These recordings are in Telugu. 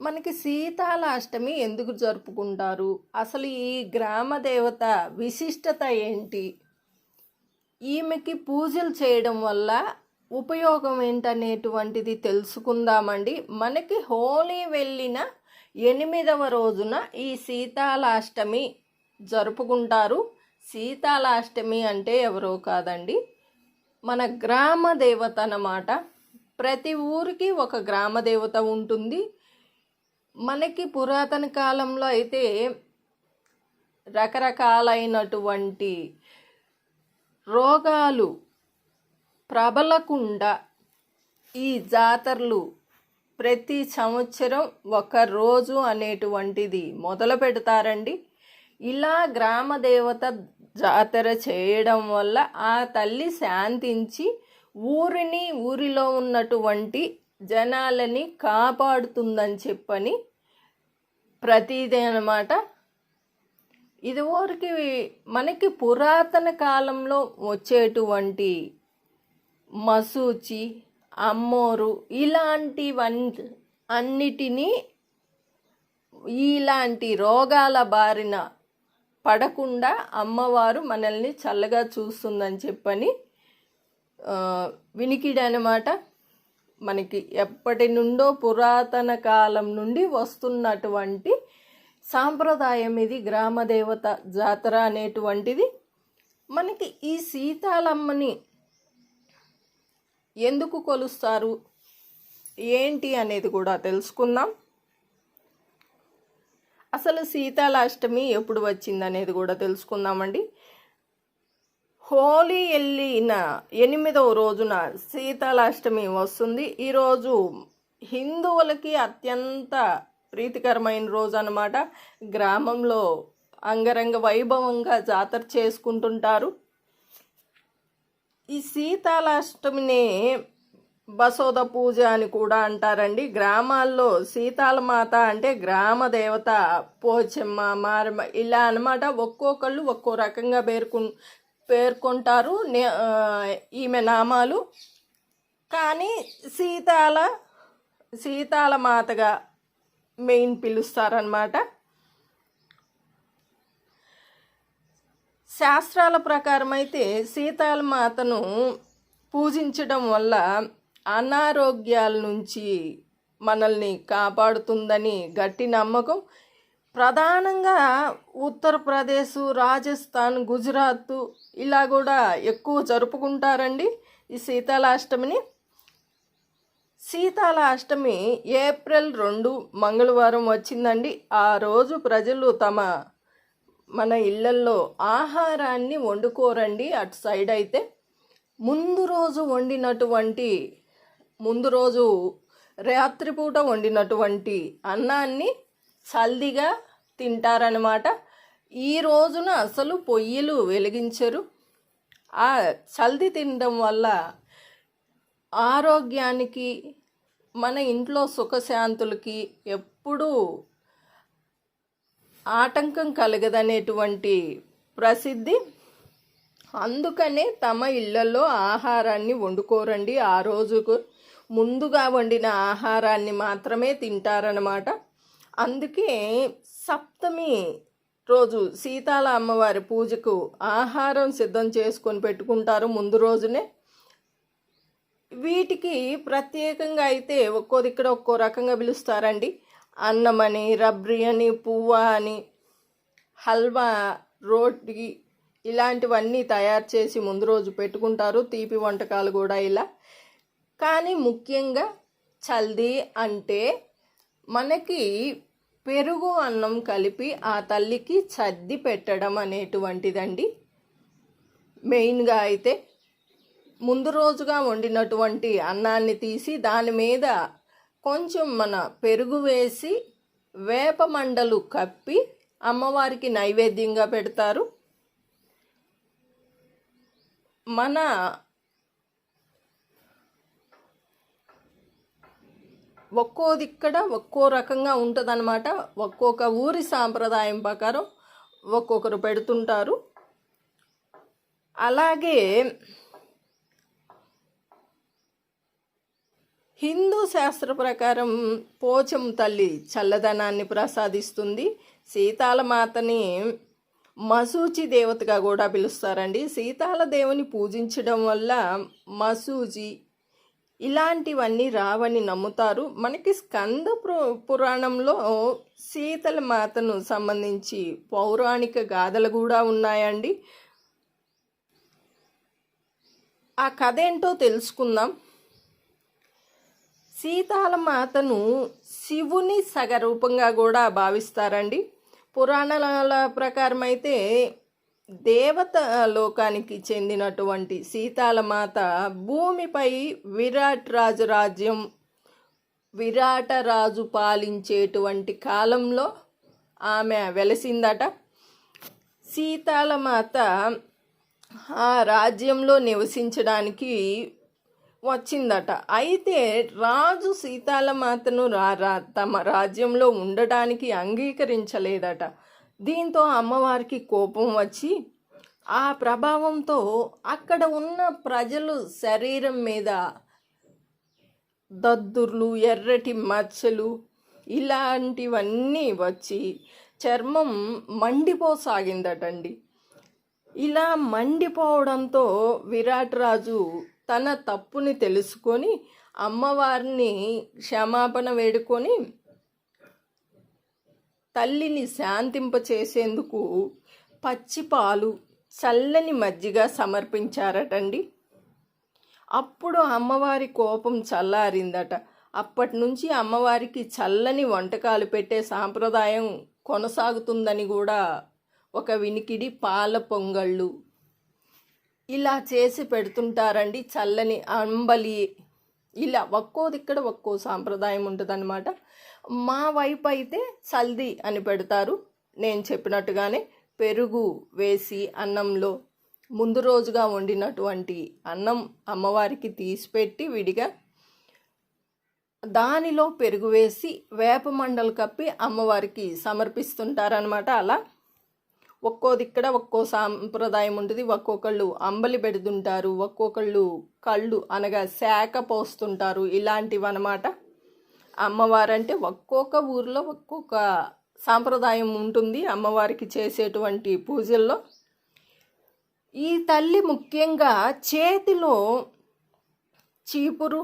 మనకి సీతాలాష్టమి ఎందుకు జరుపుకుంటారు? అసలు ఈ గ్రామ దేవత విశిష్టత ఏంటి? ఈమెకి పూజలు చేయడం వల్ల ఉపయోగం ఏంటనేటువంటిది తెలుసుకుందామండి. మనకి హోలీ వెళ్ళిన ఎనిమిదవ రోజున ఈ సీతాలాష్టమి జరుపుకుంటారు. సీతాలాష్టమి అంటే ఎవరో కాదండి. మన గ్రామ దేవత అన్నమాట. ప్రతి ఊరికి ఒక గ్రామ దేవత ఉంటుంది. మనకి పురాతన కాలంలో అయితే రకరకాలైనటువంటి రోగాలు ప్రబలకుండా ఈ జాతరలు ప్రతి సంవత్సరం ఒక రోజు అనేటువంటిది మొదలు పెడతారండి. ఇలా గ్రామ దేవత జాతర చేయడం వల్ల ఆ తల్లి శాంతించి ఊరిని ఊరిలో ఉన్నటువంటి జనాలని కాపాడుతుందని చెప్పని ప్రతిదే అనమాట ఇదివరకు మనకి పురాతన కాలంలో వచ్చేటువంటి మసూచి అమ్మోరు ఇలాంటివన్నీ అన్నిటినీ ఇలాంటి రోగాల బారిన పడకుండా అమ్మవారు మనల్ని చల్లగా చూస్తుందని చెప్పని వినికిడనమాట. అనమాట మనకి ఎప్పటి నుండో పురాతన కాలం నుండి వస్తున్నటువంటి సాంప్రదాయం ఇది గ్రామదేవత జాతర అనేటువంటిది. మనకి ఈ సీతాలమ్మని ఎందుకు కొలుస్తారు? ఏంటి అనేది కూడా తెలుసుకుందాం. అసలు సీతాలాష్టమి ఎప్పుడు వచ్చింది అనేది కూడా తెలుసుకుందామండి. హోలీ వెళ్ళిన ఎనిమిదవ రోజున సీతాలాష్టమి వస్తుంది. ఈరోజు హిందువులకి అత్యంత ప్రీతికరమైన రోజు అన్నమాట. గ్రామంలో అంగరంగ వైభవంగా జాతర చేసుకుంటుంటారు. ఈ సీతాలాష్టమిని బసోద పూజ అని కూడా అంటారండి. గ్రామాల్లో సీతాలమాత అంటే గ్రామ దేవత పోచమ్మ మారమ్మ ఇలా అన్నమాట. ఒక్కొక్కళ్ళు ఒక్కో రకంగా పేర్కొ పేర్కొంటారు. నే- ఈమె నామాలు. కానీ సీతాల సీతాల మాతగా మెయిన్ పిలుస్తారనమాట శాస్త్రాల ప్రకారం అయితే సీతాల మాతను పూజించడం వల్ల అనారోగ్యాల నుంచి మనల్ని కాపాడుతుందని గట్టి నమ్మకం. ప్రధానంగా ఉత్తరప్రదేశ్ రాజస్థాన్ గుజరాత్ ఇలా కూడా ఎక్కువ జరుపుకుంటారండి ఈ శీతలాష్టమిని. శీతలాష్టమి ఏప్రిల్ రెండు మంగళవారం వచ్చిందండి. ఆ రోజు ప్రజలు తమ మన ఇళ్ళల్లో ఆహారాన్ని వండుకోరండి అటు సైడ్ అయితే. ముందు రోజు వండినటువంటి ముందు రోజు రాత్రిపూట వండినటువంటి అన్నాన్ని చల్దిగా తింటారనమాట ఈ రోజున అసలు పొయ్యిలు వెలిగించరు. ఆ చల్ది తినడం వల్ల ఆరోగ్యానికి మన ఇంట్లో సుఖశాంతులకి ఎప్పుడూ ఆటంకం కలగదనేటువంటి ప్రసిద్ధి. అందుకనే తమ ఇళ్ళలో ఆహారాన్ని వండుకోరండి. ఆ రోజుకు ముందుగా వండిన ఆహారాన్ని మాత్రమే తింటారనమాట అందుకే సప్తమి రోజు సీతాల అమ్మవారి పూజకు ఆహారం సిద్ధం చేసుకొని పెట్టుకుంటారు ముందు రోజునే. వీటికి ప్రత్యేకంగా అయితే ఒక్కో ఇక్కడ ఒక్కో రకంగా పిలుస్తారండి. అన్నమని రబ్రి అని పువ్వ అని హల్వా రోటి ఇలాంటివన్నీ తయారు చేసి ముందు రోజు పెట్టుకుంటారు. తీపి వంటకాలు కూడా ఇలా. కానీ ముఖ్యంగా చల్ది అంటే మనకి పెరుగు అన్నం కలిపి ఆ తల్లికి సర్ది పెట్టడం అనేటువంటిదండి. మెయిన్గా అయితే ముందు రోజుగా వండినటువంటి అన్నాన్ని తీసి దాని మీద కొంచెం మన పెరుగు వేసి వేప మండలు కప్పి అమ్మవారికి నైవేద్యంగా పెడతారు. మన ఒక్కో దిక్కడ ఒక్కో రకంగా ఉంటుందన్నమాట. ఒక్కొక్క ఊరి సాంప్రదాయం ప్రకారం ఒక్కొక్కరు పెడుతుంటారు. అలాగే హిందూ శాస్త్ర ప్రకారం పోచం తల్లి చల్లదనాన్ని ప్రసాదిస్తుంది. సీతాల మాతని మసూచి దేవతగా కూడా పిలుస్తారండి. సీతాల దేవుని పూజించడం వల్ల మసూచి ఇలాంటివన్నీ రావని నమ్ముతారు. మనకి స్కంద పురాణంలో సీతల మాతను సంబంధించి పౌరాణిక గాథలు కూడా ఉన్నాయండి. ఆ కథ ఏంటో తెలుసుకుందాం. సీతాల మాతను శివుని సగరూపంగా కూడా భావిస్తారండి. పురాణాల ప్రకారం అయితే దేవత లోకానికి చెందినటువంటి సీతాల మాత భూమిపై విరాట్ రాజు రాజ్యం విరాట రాజు పాలించేటువంటి కాలంలో ఆమె వెలసిందట. సీతాల మాత ఆ రాజ్యంలో నివసించడానికి వచ్చిందట. అయితే రాజు సీతాల మాతను రా రా తమ రాజ్యంలో ఉండడానికి అంగీకరించలేదట. దీంతో అమ్మవారికి కోపం వచ్చి ఆ ప్రభావంతో అక్కడ ఉన్న ప్రజలు శరీరం మీద దద్దుర్లు ఎర్రటి మచ్చలు ఇలాంటివన్నీ వచ్చి చర్మం మండిపోసాగిందటండి. ఇలా మండిపోవడంతో విరాట్ రాజు తన తప్పుని తెలుసుకొని అమ్మవారిని క్షమాపణ వేడుకొని తల్లిని శాంతింపచేసేందుకు పచ్చిపాలు చల్లని మజ్జిగ సమర్పించారటండి. అప్పుడు అమ్మవారి కోపం చల్లారిందట. అప్పటి నుంచి అమ్మవారికి చల్లని వంటకాలు పెట్టే సాంప్రదాయం కొనసాగుతుందని కూడా ఒక వినికిడి పాల పొంగళ్ళు ఇలా చేసి పెడుతుంటారండి. చల్లని అంబలి ఇలా ఒక్కో దిక్కడ ఒక్కో సాంప్రదాయం ఉంటుందన్నమాట. మా వైపు అయితే సల్ది అని పెడతారు. నేను చెప్పినట్టుగానే పెరుగు వేసి అన్నంలో ముందు రోజుగా వండినటువంటి అన్నం అమ్మవారికి తీసిపెట్టి విడిగా దానిలో పెరుగు వేసి వేప మండలు కప్పి అమ్మవారికి సమర్పిస్తుంటారనమాట అలా. ఒక్కో దిక్కడ ఒక్కో సాంప్రదాయం ఉంటుంది. ఒక్కొక్కళ్ళు అంబలి పెడుతుంటారు. ఒక్కొక్కళ్ళు కళ్ళు అనగా శాఖ పోస్తుంటారు. ఇలాంటివి అనమాట అమ్మవారంటే ఒక్కొక్క ఊరిలో ఒక్కొక్క సాంప్రదాయం ఉంటుంది అమ్మవారికి చేసేటువంటి పూజల్లో. ఈ తల్లి ముఖ్యంగా చేతిలో చీపురు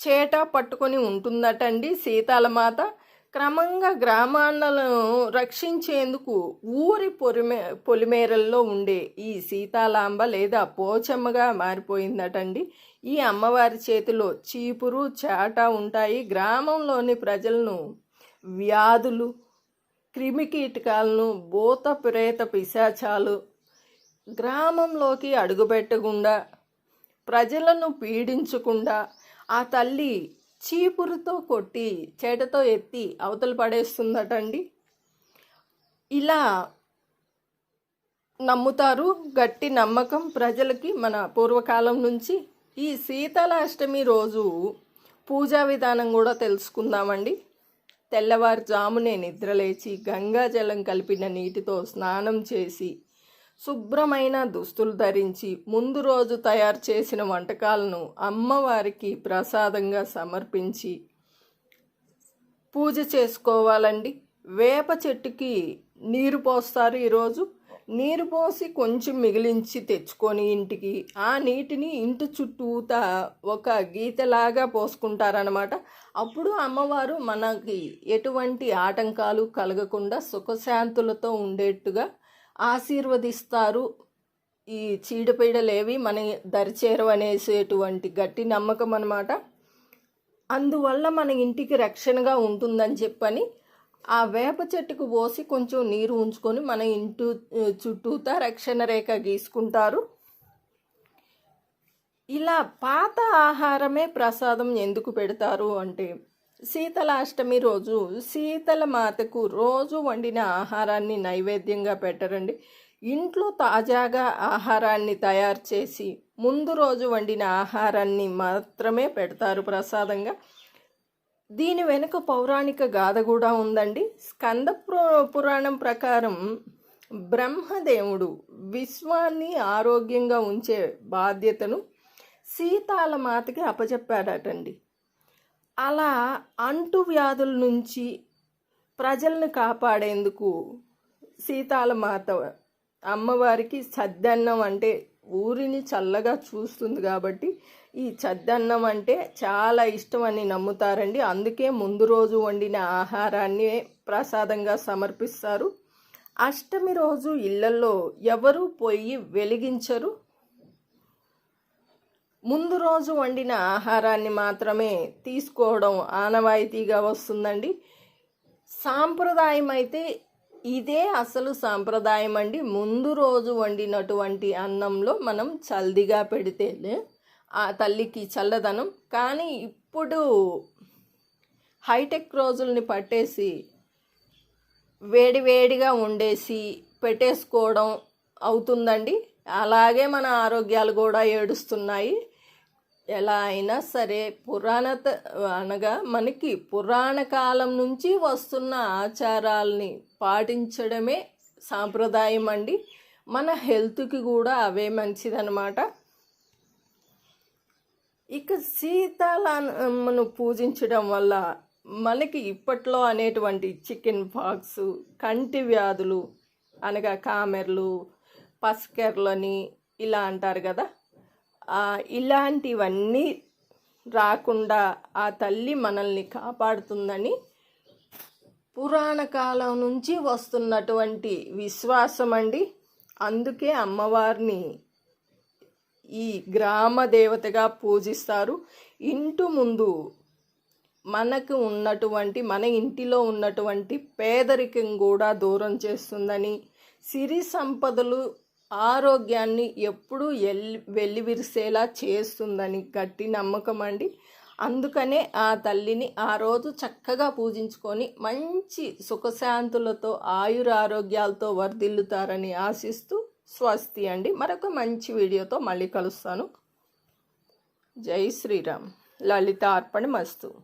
చేట పట్టుకొని ఉంటుందటండి సీతాలమాత. క్రమంగా గ్రామాలను రక్షించేందుకు ఊరి పొలిమే పొలిమేరల్లో ఉండే ఈ సీతాలాంబ లేదా పోచమ్మగా మారిపోయిందటండి. ఈ అమ్మవారి చేతిలో చీపురు చాట ఉంటాయి. గ్రామంలోని ప్రజలను వ్యాధులు క్రిమికీటకాలను భూత ప్రేత పిశాచాలు గ్రామంలోకి అడుగుపెట్టకుండా ప్రజలను పీడించకుండా ఆ తల్లి చీపురుతో కొట్టి చేటతో ఎత్తి అవతలు పడేస్తుందటండి. ఇలా నమ్ముతారు. గట్టి నమ్మకం ప్రజలకి మన పూర్వకాలం నుంచి. ఈ శీతలాష్టమి రోజు పూజా విధానం కూడా తెలుసుకుందామండి. తెల్లవారుజామునే నిద్రలేచి గంగాజలం కలిపిన నీటితో స్నానం చేసి శుభ్రమైన దుస్తులు ధరించి ముందు రోజు తయారు చేసిన వంటకాలను అమ్మవారికి ప్రసాదంగా సమర్పించి పూజ చేసుకోవాలండి. వేప చెట్టుకి నీరు పోస్తారు ఈరోజు. నీరు పోసి కొంచెం మిగిలించి తెచ్చుకొని ఇంటికి ఆ నీటిని ఇంటి చుట్టూతా ఒక గీతలాగా పోసుకుంటారనమాట అప్పుడు అమ్మవారు మనకి ఎటువంటి ఆటంకాలు కలగకుండా సుఖశాంతులతో ఉండేట్టుగా ఆశీర్వదిస్తారు. ఈ చీడపీడలేవి మన దరిచేరవనేసేటువంటి గట్టి నమ్మకం అనమాట అందువల్ల మన ఇంటికి రక్షణగా ఉంటుందని చెప్పని ఆ వేప చెట్టుకు పోసి కొంచెం నీరు ఉంచుకొని మన ఇంటి చుట్టూతా రక్షణ రేఖ గీసుకుంటారు. ఇలా పాత ఆహారమే ప్రసాదం ఎందుకు పెడతారు అంటే శీతలాష్టమి రోజు శీతల మాతకు రోజు వండిన ఆహారాన్ని నైవేద్యంగా పెట్టరండి. ఇంట్లో తాజాగా ఆహారాన్ని తయారు చేసి ముందు రోజు వండిన ఆహారాన్ని మాత్రమే పెడతారు ప్రసాదంగా. దీని వెనుక పౌరాణిక గాథ కూడా ఉందండి. స్కంద పురాణం ప్రకారం బ్రహ్మదేవుడు విశ్వాన్ని ఆరోగ్యంగా ఉంచే బాధ్యతను సీతాల మాతకి అప్పచెప్పాడటండి. అలా అంటు వ్యాధుల నుంచి ప్రజల్ని కాపాడేందుకు సీతాల మాత అమ్మవారికి సద్దన్నం అంటే ఊరిని చల్లగా చూస్తుంది కాబట్టి ఈ చద్దన్నం అంటే చాలా ఇష్టం అని నమ్ముతారండి. అందుకే ముందు రోజు వండిన ఆహారాన్ని ప్రసాదంగా సమర్పిస్తారు. అష్టమి రోజు ఇళ్ళలో ఎవరు పొయ్యి వెలిగించరు? ముందు రోజు వండిన ఆహారాన్ని మాత్రమే తీసుకోవడం ఆనవాయితీగా వస్తుందండి. సాంప్రదాయం అయితే ఇదే అసలు సాంప్రదాయం అండి ముందు రోజు వండినటువంటి అన్నంలో మనం చల్దిగా పెడితేనే ఆ తల్లికి చల్లదనం. కానీ ఇప్పుడు హైటెక్ రోజుల్ని పట్టేసి వేడి వేడిగా పెట్టేసుకోవడం అవుతుందండి. అలాగే మన ఆరోగ్యాలు కూడా ఏడుస్తున్నాయి. ఎలా అయినా సరే పురాణత అనగా మనకి పురాణ కాలం నుంచి వస్తున్న ఆచారాల్ని పాటించడమే సాంప్రదాయం అండి మన హెల్త్కి కూడా అవే మంచిదన్నమాట ఇక సీతాలను పూజించడం వల్ల మనకి ఇప్పట్లో అనేటువంటి చికెన్ పాక్స్ కంటి వ్యాధులు అనగా కామెర్లు పస్కెర్లని ఇలా అంటారు కదా ఇలాంటివన్నీ రాకుండా ఆ తల్లి మనల్ని కాపాడుతుందని పురాణ కాలం నుంచి వస్తున్నటువంటి విశ్వాసం అండి అందుకే అమ్మవారిని ఈ గ్రామ దేవతగా పూజిస్తారు. ఇంటి ముందు మనకు ఉన్నటువంటి మన ఇంటిలో ఉన్నటువంటి పేదరికం కూడా దూరం చేస్తుందని సిరి సంపదలు ఆరోగ్యాన్ని ఎప్పుడూ ఎల్ వెల్లివిరిసేలా చేస్తుందని గట్టి నమ్మకం అండి. అందుకనే ఆ తల్లిని ఆ రోజు చక్కగా పూజించుకొని మంచి సుఖశాంతులతో ఆయుర ఆరోగ్యాలతో వర్ధిల్లుతారని ఆశిస్తూ స్వస్తి అండి. మరొక మంచి వీడియోతో మళ్ళీ కలుస్తాను. జై శ్రీరామ్. లలిత అర్పణ మస్తు